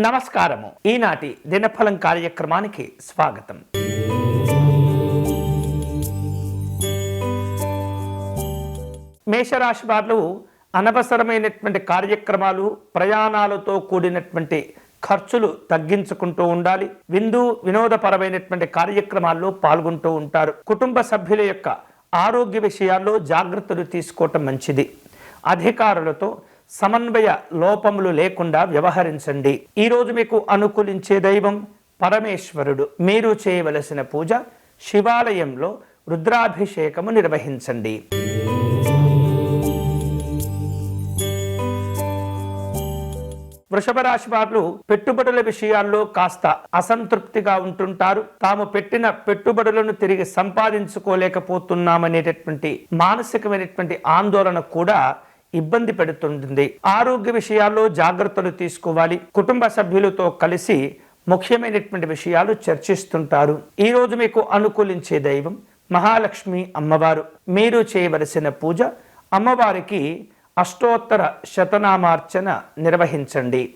నమస్కారము. ఈనాటి దినఫలం కార్యక్రమానికి స్వాగతం. మేషరాశి వారు అనవసరమైనటువంటి కార్యక్రమాలు ప్రయాణాలతో కూడినటువంటి ఖర్చులు తగ్గించుకుంటూ ఉండాలి. విందు వినోదపరమైనటువంటి కార్యక్రమాల్లో పాల్గొంటూ ఉంటారు. కుటుంబ సభ్యుల యొక్క ఆరోగ్య విషయాల్లో జాగ్రత్తలు తీసుకోవటం మంచిది. అధికారులతో సమన్వయ లోపములు లేకుండా వ్యవహరించండి. ఈరోజు మీకు అనుకూలించే దైవం పరమేశ్వరుడు. మీరు చేయవలసిన పూజ శివాలయంలో రుద్రాభిషేకము నిర్వహించండి. వృషభ రాశి వారు పెట్టుబడుల విషయాల్లో కాస్త అసంతృప్తిగా ఉంటుంటారు. తాము పెట్టిన పెట్టుబడులను తిరిగి సంపాదించుకోలేకపోతున్నామనేటటువంటి మానసికమైనటువంటి ఆందోళన కూడా ఇబ్బంది పెడుతుంటుంది. ఆరోగ్య విషయాల్లో జాగ్రత్తలు తీసుకోవాలి. కుటుంబ సభ్యులతో కలిసి ముఖ్యమైనటువంటి విషయాలు చర్చిస్తుంటారు. ఈరోజు మీకు అనుకూలించే దైవం మహాలక్ష్మి అమ్మవారు. మీరు చేయవలసిన పూజ అమ్మవారికి అష్టోత్తర శతనామార్చన నిర్వహించండి.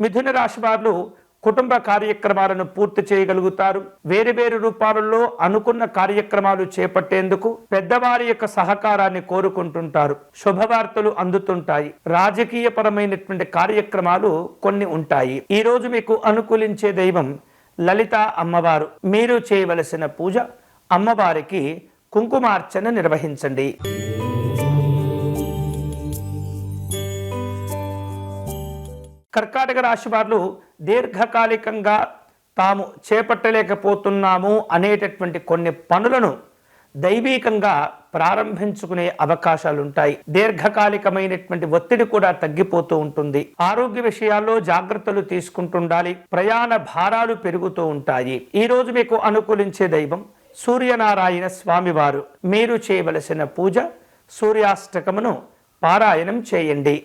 మిథున రాశి వారు కుటుంబ కార్యక్రమాలను పూర్తి చేయగలుగుతారు. వేరు వేరు రూపాలలో అనుకున్న కార్యక్రమాలు చేపట్టేందుకు పెద్దవారి యొక్క సహకారాన్ని కోరుకుంటుంటారు. శుభవార్తలు అందుతుంటాయి. రాజకీయ పరమైనటువంటి కార్యక్రమాలు కొన్ని ఉంటాయి. ఈ రోజు మీకు అనుకూలించే దైవం లలిత అమ్మవారు. మీరు చేయవలసిన పూజ అమ్మవారికి కుంకుమార్చన నిర్వహించండి. కర్కాటక రాశి వారు దీర్ఘకాలికంగా తాము చేపట్టలేకపోతున్నాము అనేటటువంటి కొన్ని పనులను దైవీకంగా ప్రారంభించుకునే అవకాశాలు ఉంటాయి దీర్ఘకాలికమైనటువంటి ఒత్తిడి కూడా తగ్గిపోతూ ఉంటుంది. ఆరోగ్య విషయాల్లో జాగ్రత్తలు తీసుకుంటుండాలి. ప్రయాణ భారాలు పెరుగుతూ ఉంటాయి. ఈ రోజు మీకు అనుకూలించే దైవం సూర్యనారాయణ స్వామివారు. మీరు చేయవలసిన పూజ సూర్యాష్టకమును పారాయణం చేయండి.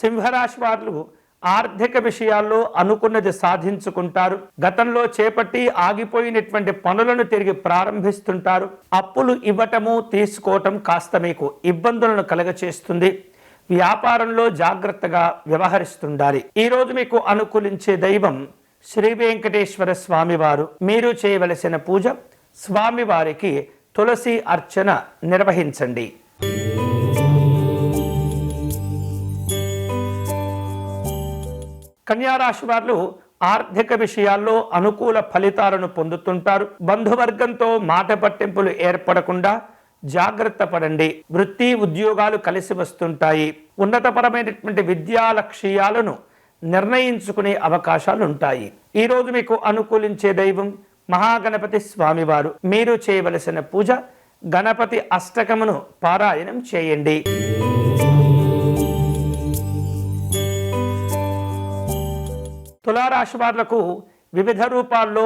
సింహరాశి వారు ఆర్థిక విషయాల్లో అనుకున్నది సాధించుకుంటారు. గతంలో చేపట్టి ఆగిపోయినటువంటి పనులను తిరిగి ప్రారంభిస్తుంటారు. అప్పులు ఇవ్వటము తీసుకోవటం కాస్త మీకు ఇబ్బందులను కలగచేస్తుంది. వ్యాపారంలో జాగ్రత్తగా వ్యవహరిస్తుండాలి. ఈరోజు మీకు అనుకూలించే దైవం శ్రీ వెంకటేశ్వర స్వామివారు. మీరు చేయవలసిన పూజ స్వామివారికి తులసి అర్చన నిర్వహించండి. కన్యారాశి వారు ఆర్థిక విషయాల్లో అనుకూల ఫలితాలను పొందుతుంటారు. బంధువర్గంతో మాట పట్టింపులు ఏర్పడకుండా జాగ్రత్త పడండి. వృత్తి ఉద్యోగాలు కలిసి వస్తుంటాయి. ఉన్నతపరమైనటువంటి విద్యా లక్ష్యాలను నిర్ణయించుకునే అవకాశాలు ఉంటాయి ఈ రోజు మీకు అనుకూలించే దైవం మహాగణపతి స్వామివారు. మీరు చేయవలసిన పూజ గణపతి అష్టకమును పారాయణం చేయండి. తులారాశి వాళ్ళకు వివిధ రూపాల్లో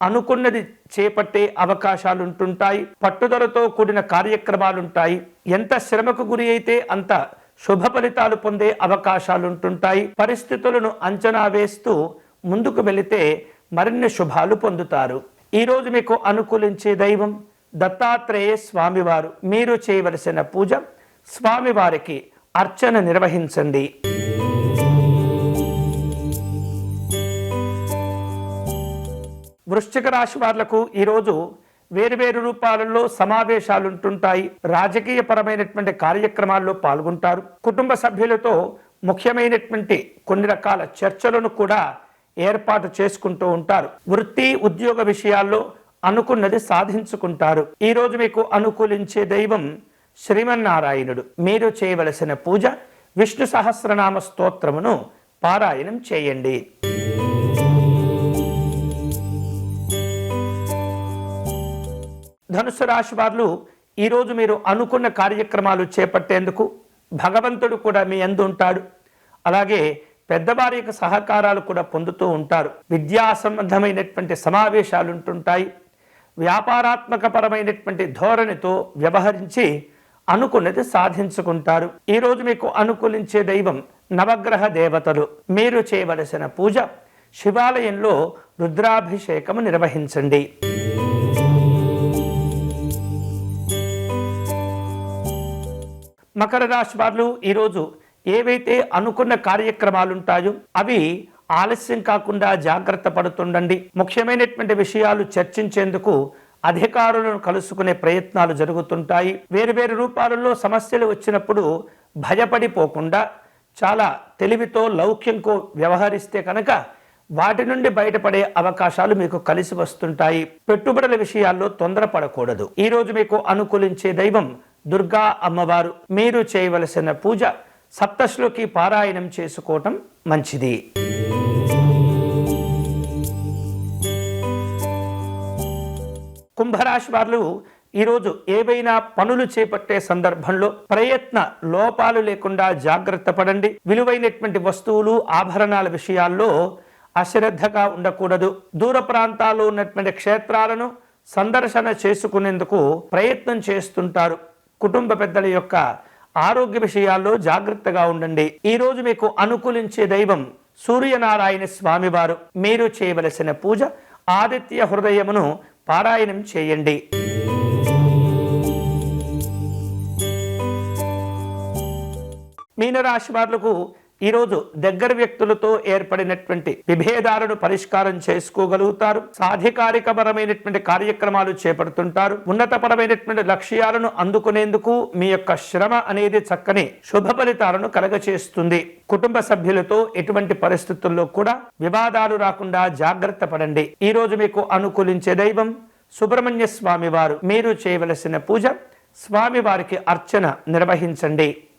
అనుకున్నది చేపట్టే అవకాశాలు ఉంటుంటాయి పట్టుదలతో కూడిన కార్యక్రమాలుంటాయి. ఎంత శ్రమకు గురి అయితే అంత శుభ ఫలితాలు పొందే అవకాశాలు ఉంటుంటాయి పరిస్థితులను అంచనా వేస్తూ ముందుకు వెళితే మరిన్ని శుభాలు పొందుతారు. ఈరోజు మీకు అనుకూలించే దైవం దత్తాత్రేయ స్వామివారు. మీరు చేయవలసిన పూజ స్వామివారికి అర్చన నిర్వహించండి. వృశ్చిక రాశి వాళ్ళకు ఈరోజు వేరువేరు రూపాలలో సమావేశాలు ఉంటుంటాయి రాజకీయ పరమైనటువంటి కార్యక్రమాల్లో పాల్గొంటారు. కుటుంబ సభ్యులతో ముఖ్యమైనటువంటి కొన్ని రకాల చర్చలను కూడా ఏర్పాటు చేసుకుంటూ ఉంటారు. వృత్తి ఉద్యోగ విషయాల్లో అనుకున్నది సాధించుకుంటారు. ఈరోజు మీకు అనుకూలించే దైవం శ్రీమన్నారాయణుడు. మీరు చేయవలసిన పూజ విష్ణు సహస్రనామ స్తోత్రమును పారాయణం చేయండి. ధనుసు రాశి వారు ఈరోజు మీరు అనుకున్న కార్యక్రమాలు చేపట్టేందుకు భగవంతుడు కూడా మీ అందు ఉంటాడు. అలాగే పెద్దవారి యొక్క సహకారాలు కూడా పొందుతూ ఉంటారు. విద్యా సంబంధమైనటువంటి సమావేశాలు ఉంటుంటాయి వ్యాపారాత్మక పరమైనటువంటి ధోరణితో వ్యవహరించి అనుకున్నది సాధించుకుంటారు. ఈరోజు మీకు అనుకూలించే దైవం నవగ్రహ దేవతలు. మీరు చేయవలసిన పూజ శివాలయంలో రుద్రాభిషేకము నిర్వహించండి. మకర రాశి వాళ్ళు ఈరోజు ఏవైతే అనుకున్న కార్యక్రమాలు ఉంటాయో అవి ఆలస్యం కాకుండా జాగ్రత్త పడుతుండండి. ముఖ్యమైనటువంటి విషయాలు చర్చించేందుకు అధికారులను కలుసుకునే ప్రయత్నాలు జరుగుతుంటాయి. వేరువేరు రూపాలలో సమస్యలు వచ్చినప్పుడు భయపడిపోకుండా చాలా తెలివితో లౌక్యంతో వ్యవహరిస్తే కనుక వాటి నుండి బయటపడే అవకాశాలు మీకు కలిసి వస్తుంటాయి. పెట్టుబడుల విషయాల్లో తొందరపడకూడదు. ఈరోజు మీకు అనుకూలించే దైవం దుర్గా అమ్మవారు మీరు చేయవలసిన పూజ సప్తశ్లోకి పారాయణం చేసుకోవటం మంచిది. కుంభరాశి వారు ఈరోజు ఏవైనా పనులు చేపట్టే సందర్భంలో ప్రయత్న లోపాలు లేకుండా జాగ్రత్త పడండి. విలువైనటువంటి వస్తువులు ఆభరణాల విషయాల్లో అశ్రద్ధగా ఉండకూడదు. దూర ప్రాంతాల్లో ఉన్నటువంటి క్షేత్రాలను సందర్శన చేసుకునేందుకు ప్రయత్నం చేస్తుంటారు. కుటుంబ పెద్దల యొక్క ఆరోగ్య విషయాల్లో జాగ్రత్తగా ఉండండి. ఈ రోజు మీకు అనుకూలించే దైవం సూర్యనారాయణ స్వామివారు. మీరు చేయవలసిన పూజ ఆదిత్య హృదయమును పారాయణం చేయండి. మీనరాశి వారులకు ఈరోజు దగ్గర వ్యక్తులతో ఏర్పడినటువంటి విభేదాలను పరిష్కారం చేసుకోగలుగుతారు సాధికారికపరమైనటువంటి కార్యక్రమాలు చేపడుతుంటారు ఉన్నతపరమైనటువంటి లక్ష్యాలను అందుకునేందుకు మీ యొక్క శ్రమ అనేది చక్కని శుభ ఫలితాలను కలగచేస్తుంది. కుటుంబ సభ్యులతో ఎటువంటి పరిస్థితుల్లో కూడా వివాదాలు రాకుండా జాగ్రత్త పడండి. ఈరోజు మీకు అనుకూలించే దైవం సుబ్రహ్మణ్య స్వామి వారు. మీరు చేయవలసిన పూజ స్వామివారికి అర్చన నిర్వహించండి.